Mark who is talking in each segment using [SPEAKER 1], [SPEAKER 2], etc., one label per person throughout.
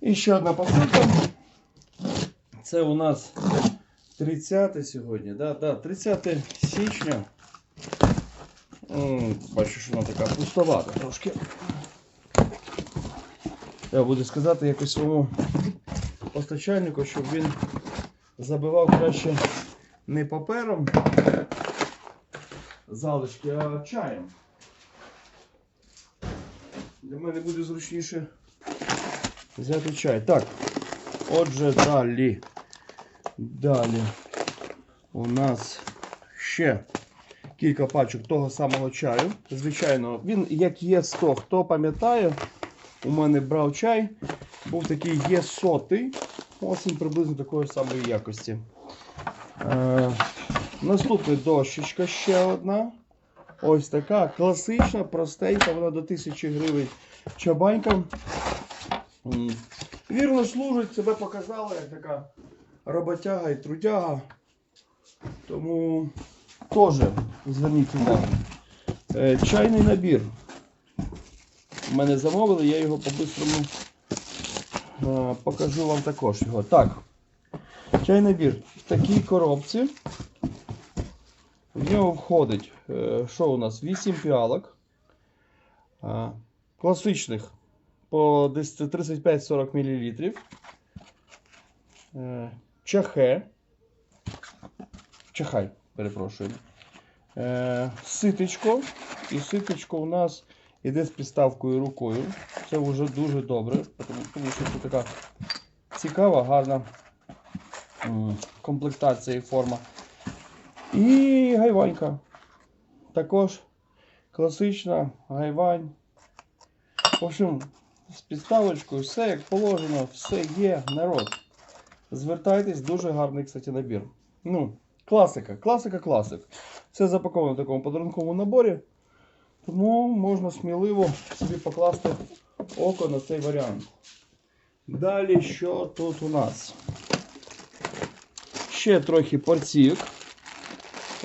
[SPEAKER 1] І ще одна посилка. Це у нас 30 сьогодні, да, да, 30 січня. Бачу, що вона така пустовата трошки. Я буду сказати якось своєму постачальнику, щоб він забивав краще не папером залишки, а чаєм. Для мене буде зручніше взяти чай. Так, отже, далі. Далі у нас ще кілька пачок того самого чаю. Звичайно, він як є 100. Хто пам'ятає, у мене брав чай, був такий є сотий. Ось він приблизно такої самої якості. Е, наступна дощечка ще одна. Ось така класична, простенька, вона до 1000 гривень чабанька. Вірно служить, себе показала як така роботяга і трудяга. Тому теж зверніть увагу. Е, чайний набір. У мене замовили, я його по-бистрому е, покажу вам також його. Так. Чайний набір в такій коробці. В нього входить, е, що у нас? 8 піалок. Класичних по десь 35-40 мл. Е, Чахе. Чахай, перепрошую. Е, Ситечко. І ситечко у нас іде з підставкою рукою. Це вже дуже добре, тому що це така цікава, гарна комплектація і форма. І гайванька. Також класична гайвань. В общем, з підставочкою, все як положено, все є, народ. Звертайтесь, дуже гарний, кстати, набір. Ну, класика, класика, класик. Все запаковано в такому подарунковому наборі. Тому можна сміливо собі покласти око на цей варіант. Далі, що тут у нас? Ще трохи порційок.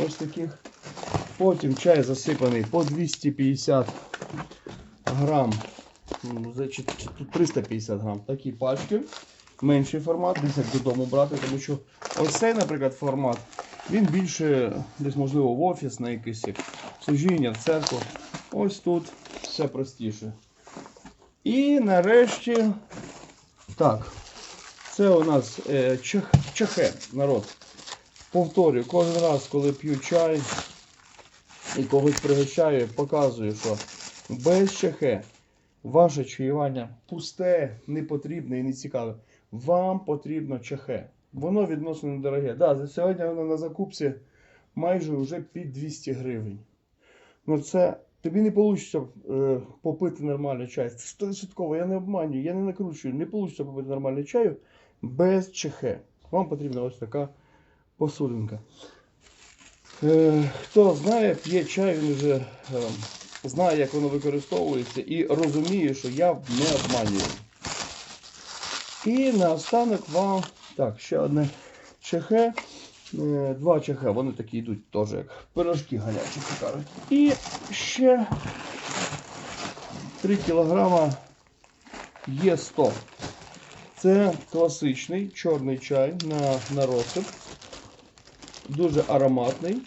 [SPEAKER 1] Ось таких. Потім чай засипаний по 250 грам. Тут 350 грам. Такі пачки. Менший формат, десь додому брати, тому що ось цей, наприклад, формат, він більше десь, можливо, в офіс, на якесь як служіння, в церкву. Ось тут все простіше. І нарешті, так, це у нас е, чах, чахе, народ. Повторюю, кожен раз, коли п'ю чай і когось пригощаю, показую, що без чахе ваше чаювання пусте, непотрібне і не цікаве. Вам потрібно чахе. Воно відносно недороге. Да, сьогодні воно на закупці майже вже під 200 гривень. Ну це тобі не вийде е, попити нормальний чай. 100%, я не обманюю, я не накручую. Не вийде попити нормальний чаю без чехе. Вам потрібна ось така посудинка. Е, хто знає, п'є чай, він вже е, знає, як воно використовується і розуміє, що я не обманюю. І наостанок вам. Так, ще одне чехе. Два чехе, вони такі йдуть теж як пирожки гарячі кажуть. І ще 3 кілограма є 100. Це класичний чорний чай на, на розсип. Дуже ароматний.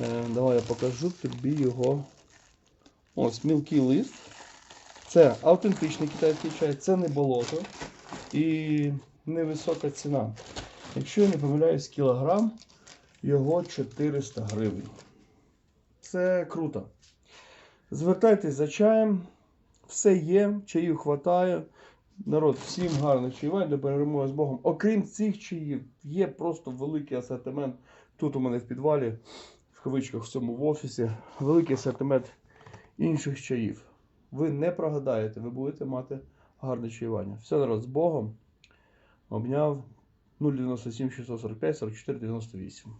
[SPEAKER 1] Е, давай я покажу тобі його. Ось мілкий лист. Це автентичний китайський чай, це не болото і невисока ціна. Якщо я не помиляюсь, кілограм його 400 гривень. Це круто. Звертайтесь за чаєм. Все є, чаїв хватає. Народ, всім гарних чаювань до перемоги з Богом. Окрім цих чаїв, є просто великий асортимент. Тут у мене в підвалі, в кавичках в цьому в офісі, великий асортимент інших чаїв. Ви не прогадаєте, ви будете мати гарне чаювання. Все народ з Богом. Обняв 097 645 44 98.